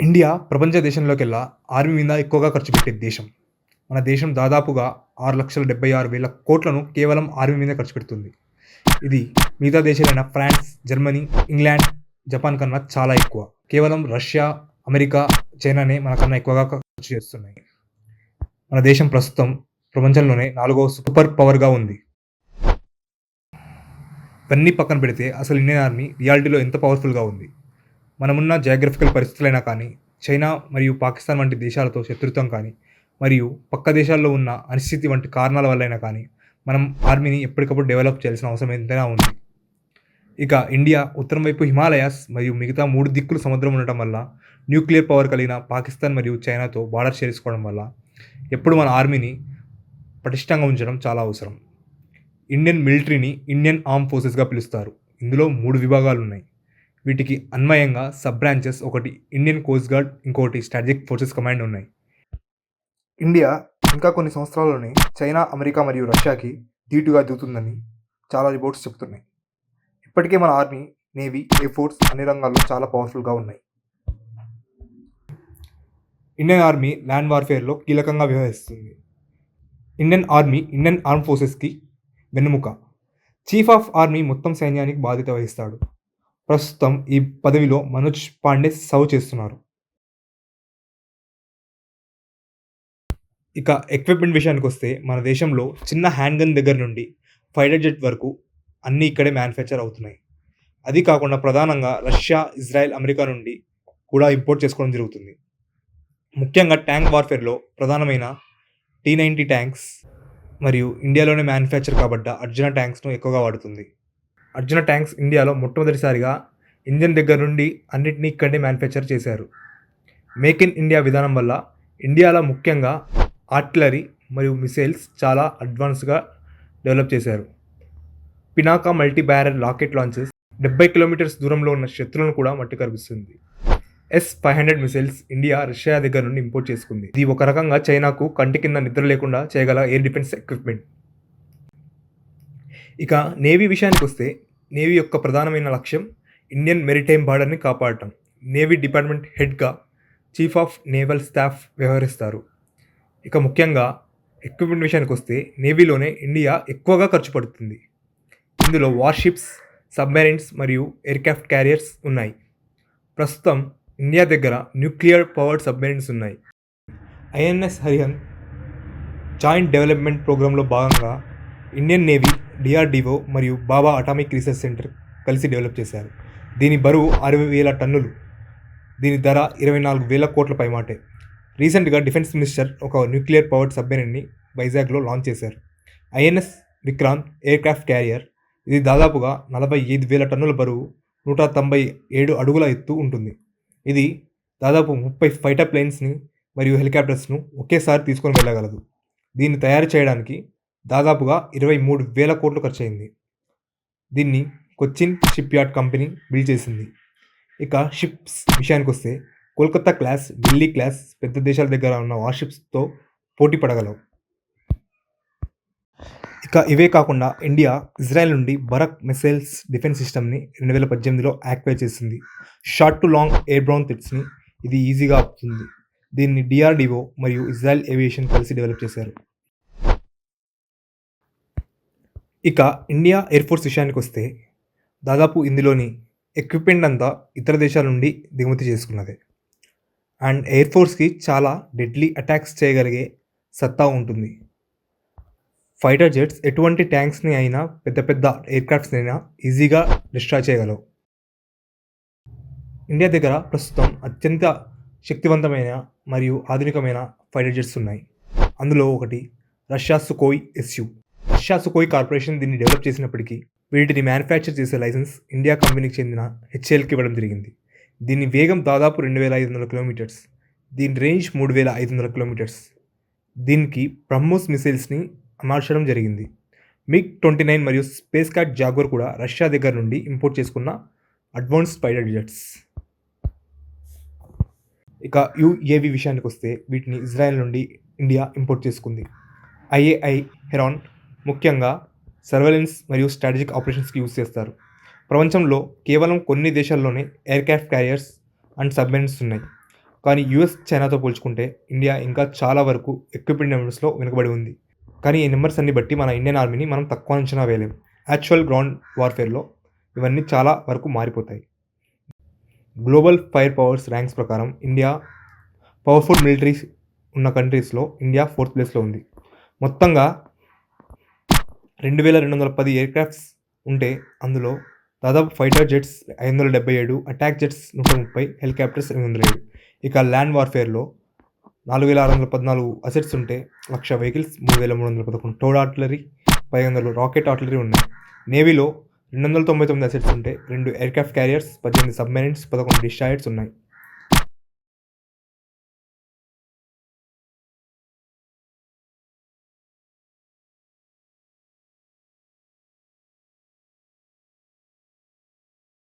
India ప్రపంచ దేశంలోకెల్లా army మీద ఎక్కువగా ఖర్చు పెట్టే దేశం. మన దేశం దాదాపుగా ఆరు లక్షల డెబ్బై ఆరు వేల కోట్లను కేవలం ఆర్మీ మీద ఖర్చు పెడుతుంది. ఇది మిగతా దేశాలైన ఫ్రాన్స్ జర్మనీ ఇంగ్లాండ్ జపాన్ కన్నా చాలా ఎక్కువ. కేవలం రష్యా అమెరికా చైనానే మనకన్నా ఎక్కువగా ఖర్చు చేస్తున్నాయి. మన దేశం ప్రస్తుతం ప్రపంచంలోనే నాలుగవ సూపర్ పవర్గా ఉంది. ఇవన్నీ పక్కన పెడితే అసలు ఇండియన్ ఆర్మీ రియాలిటీలో ఎంత పవర్ఫుల్గా ఉంది? మనమున్న జాగ్రఫికల్ పరిస్థితులైనా కానీ చైనా మరియు పాకిస్తాన్ వంటి దేశాలతో శత్రుత్వం కానీ మరియు పక్క దేశాల్లో ఉన్న అనిశ్చితి వంటి కారణాల వల్లైనా కానీ మనం ఆర్మీని ఎప్పటికప్పుడు డెవలప్ చేయాల్సిన అవసరం ఎంతైనా ఉంది. ఇక ఇండియా ఉత్తరం వైపు హిమాలయాస్ మరియు మిగతా మూడు దిక్కులు సముద్రం ఉండటం వల్ల న్యూక్లియర్ పవర్ కలిగిన పాకిస్తాన్ మరియు చైనాతో బార్డర్ చేసుకోవడం వల్ల ఎప్పుడు మన ఆర్మీని పటిష్టంగా ఉంచడం చాలా అవసరం. ఇండియన్ మిలిటరీని ఇండియన్ ఆర్మ్ ఫోర్సెస్గా పిలుస్తారు. ఇందులో మూడు విభాగాలు ఉన్నాయి వీటికి అన్వయంగా సబ్ బ్రాంచెస్ ఒకటి ఇండియన్ కోస్ట్ గార్డ్ ఇంకోటి స్ట్రాటజిక్ ఫోర్సెస్ కమాండ్ ఉన్నాయి. ఇండియా ఇంకా కొన్ని సంవత్సరాల్లోనే చైనా అమెరికా మరియు రష్యాకి ధీటుగా దిగుతుందని చాలా రిపోర్ట్స్ చెబుతున్నాయి. ఇప్పటికే మన ఆర్మీ నేవీ ఎయిర్ ఫోర్స్ అన్ని రంగాల్లో చాలా పవర్ఫుల్గా ఉన్నాయి. ఇండియన్ ఆర్మీ ల్యాండ్ వార్ఫేర్లో కీలకంగా వ్యవహరిస్తుంది. ఇండియన్ ఆర్మీ ఇండియన్ ఆర్మ్ ఫోర్సెస్కి వెన్నుముక. చీఫ్ ఆఫ్ ఆర్మీ మొత్తం సైన్యానికి బాధ్యత వహిస్తాడు. ప్రస్తుతం ఈ పదవిలో మనోజ్ పాండే సర్వ్ చేస్తున్నారు. ఇక ఎక్విప్మెంట్ విషయానికి వస్తే మన దేశంలో చిన్న హ్యాండ్ గన్ దగ్గర నుండి ఫైటర్ జెట్ వరకు అన్నీ ఇక్కడే మ్యానుఫ్యాక్చర్ అవుతున్నాయి. అది కాకుండా ప్రధానంగా రష్యా ఇజ్రాయెల్ అమెరికా నుండి కూడా ఇంపోర్ట్ చేసుకోవడం జరుగుతుంది. ముఖ్యంగా ట్యాంక్ వార్ఫేర్లో ప్రధానమైన టీ నైంటీ ట్యాంక్స్ మరియు ఇండియాలోనే మ్యానుఫ్యాక్చర్ కాబడ్డ అర్జున ట్యాంక్స్ను ఎక్కువగా వాడుతుంది. అర్జున ట్యాంక్స్ ఇండియాలో మొట్టమొదటిసారిగా ఇంజన్ దగ్గర నుండి అన్నిటినీ ఇక్కడే మ్యానుఫ్యాక్చర్ చేశారు. మేక్ ఇన్ ఇండియా విధానం వల్ల ఇండియాలో ముఖ్యంగా ఆర్టిలరీ మరియు మిసైల్స్ చాలా అడ్వాన్స్గా డెవలప్ చేశారు. Pinaka multi barrel rocket launches డెబ్బై కిలోమీటర్స్ దూరంలో ఉన్న శత్రువులను కూడా మట్టి కనిపిస్తుంది S five hundred missiles India Russia దగ్గర నుండి ఇంపోర్ట్ చేసుకుంది. ఇది ఒక రకంగా చైనాకు కంటి కింద నిద్ర లేకుండా చేయగల ఎయిర్ డిఫెన్స్ ఎక్విప్మెంట్ ఇక నేవీ విషయానికి వస్తే నేవీ యొక్క ప్రధానమైన లక్ష్యం ఇండియన్ మెరిటైమ్ బార్డర్ని కాపాడటం. నేవీ డిపార్ట్మెంట్ హెడ్గా చీఫ్ ఆఫ్ నేవల్ స్టాఫ్ వ్యవహరిస్తారు. ఇక ముఖ్యంగా ఎక్విప్మెంట్ విషయానికి వస్తే నేవీలోనే ఇండియా ఎక్కువగా ఖర్చు పడుతుంది. ఇందులో వార్షిప్స్ సబ్మెరైన్స్ మరియు ఎయిర్క్రాఫ్ట్ క్యారియర్స్ ఉన్నాయి. ప్రస్తుతం ఇండియా దగ్గర న్యూక్లియర్ పవర్డ్ సబ్మెరైన్స్ ఉన్నాయి. ఐఎన్ఎస్ హరిహన్ జాయింట్ డెవలప్మెంట్ ప్రోగ్రాంలో భాగంగా ఇండియన్ నేవీ డిఆర్డిఓ మరియు బాబా అటామిక్ రీసెర్చ్ సెంటర్ కలిసి డెవలప్ చేశారు. దీని బరువు అరవై వేల టన్నులు. దీని ధర ఇరవై నాలుగు వేల కోట్ల పైమాటే. రీసెంట్గా డిఫెన్స్ మినిస్టర్ ఒక న్యూక్లియర్ పవర్డ్ సబ్మెరీన్ని వైజాగ్లో లాంచ్ చేశారు. INS Vikrant aircraft carrier. ఇది దాదాపుగా నలభై ఐదు వేల టన్నుల బరువు నూట తొంభై ఏడు అడుగుల ఎత్తు ఉంటుంది. ఇది దాదాపు ముప్పై ఫైటర్ ప్లేన్స్ని మరియు హెలికాప్టర్స్ను ఒకేసారి తీసుకొని వెళ్ళగలదు. దీన్ని తయారు చేయడానికి దాదాపుగా ఇరవై మూడు వేల కోట్లు ఖర్చయింది. దీన్ని Cochin ship yard company build చేసింది. ఇక షిప్స్ విషయానికి వస్తే కోల్కతా క్లాస్ ఢిల్లీ క్లాస్ పెద్ద దేశాల దగ్గర ఉన్న వార్షిప్స్తో పోటీ పడగలవు. ఇక ఇవే కాకుండా ఇండియా ఇజ్రాయెల్ నుండి బరక్ మిసైల్స్ డిఫెన్స్ సిస్టమ్ని రెండు వేల పద్దెనిమిదిలో యాక్టివేట్ చేసింది. Short to long airborne థిట్స్ని ఇది ఈజీగా ఆపుతుంది. దీన్ని డిఆర్డిఓ మరియు ఇజ్రాయెల్ ఏవియేషన్ కలిసి డెవలప్ చేశారు. ఇక ఇండియా ఎయిర్ ఫోర్స్ విషయానికి వస్తే దాదాపు ఇందులోని ఎక్విప్మెంట్ అంతా ఇతర దేశాల నుండి దిగుమతి చేసుకున్నదే. అండ్ ఎయిర్ ఫోర్స్కి చాలా డెడ్లీ అటాక్స్ చేయగలిగే సత్తా ఉంటుంది. ఫైటర్ జెట్స్ ఎటువంటి ట్యాంక్స్ని అయినా పెద్ద పెద్ద ఎయిర్క్రాఫ్ట్స్ని అయినా ఈజీగా డిస్ట్రాయ్ చేయగలవు. ఇండియా దగ్గర ప్రస్తుతం అత్యంత శక్తివంతమైన మరియు ఆధునికమైన ఫైటర్ జెట్స్ ఉన్నాయి. అందులో ఒకటి Russia Sukhoi SU Russia Sukhoi corporation దీన్ని డెవలప్ చేసినప్పటికీ వీటిని మ్యానుఫ్యాక్చర్ చేసే లైసెన్స్ ఇండియా కంపెనీకి చెందిన హెచ్ఎల్కి ఇవ్వడం జరిగింది. దీని వేగం దాదాపు రెండు వేల ఐదు వందల కిలోమీటర్స్ దీని రేంజ్ మూడు వేల ఐదు వందల కిలోమీటర్స్. దీనికి బ్రహ్మోస్ మిసైల్స్ని అమర్చడం జరిగింది. మిగ్ ట్వంటీ నైన్ మరియు స్పేస్ క్యాట్ జాగోర్ కూడా రష్యా దగ్గర నుండి ఇంపోర్ట్ చేసుకున్న అడ్వాన్స్ స్పైడర్ జెట్స్. ఇక యుఏవి విషయానికి వస్తే వీటిని ఇజ్రాయెల్ నుండి ఇండియా ఇంపోర్ట్ చేసుకుంది. ఐఏఐ హెరాన్ ముఖ్యంగా సర్వేలెన్స్ మరియు స్ట్రాటజిక్ ఆపరేషన్స్కి యూజ్ చేస్తారు. ప్రపంచంలో కేవలం కొన్ని దేశాల్లోనే ఎయిర్క్రాఫ్ట్ క్యారియర్స్ అండ్ సబ్మెరీన్స్ ఉన్నాయి. కానీ యూఎస్ చైనాతో పోల్చుకుంటే ఇండియా ఇంకా చాలా వరకు ఎక్విప్మెంట్ నెంబర్స్లో వెనుకబడి ఉంది. కానీ ఈ నెంబర్స్ అన్ని బట్టి మన ఇండియన్ ఆర్మీని మనం తక్కువ అంచనా వేయలేం. యాక్చువల్ గ్రౌండ్ వార్ఫేర్లో ఇవన్నీ చాలా వరకు మారిపోతాయి. గ్లోబల్ ఫైర్ పవర్స్ ర్యాంక్స్ ప్రకారం ఇండియా పవర్ఫుల్ మిలిటరీస్ ఉన్న కంట్రీస్లో ఇండియా ఫోర్త్ ప్లేస్లో ఉంది. మొత్తంగా రెండు వేల రెండు వందల పది ఎయిర్క్రాఫ్ట్స్ ఉంటే అందులో దాదాపు ఫైటర్ జెట్స్ ఐదు వందల డెబ్బై ఏడు అటాక్ జెట్స్ నూట ముప్పై హెలికాప్టర్స్ ఎనిమిది వందల ఏడు. ఇక ల్యాండ్ వార్ఫేర్లో నాలుగు వేల ఆరు వందల పద్నాలుగు అసెట్స్ ఉంటే లక్ష వెహికల్స్ మూడు వేల మూడు వందల పదకొండు టోడ్ ఆర్టిలరీ పది వందలు రాకెట్ ఆర్టిలరీ ఉన్నాయి. నేవీలో రెండు వందల తొంభై తొమ్మిది అసెట్స్ ఉంటే రెండు ఎయిర్క్రాఫ్ట్ క్యారియర్స్ పద్దెనిమిది సబ్మెరైన్స్ పదకొండు డిస్ట్రాయర్స్ ఉన్నాయి.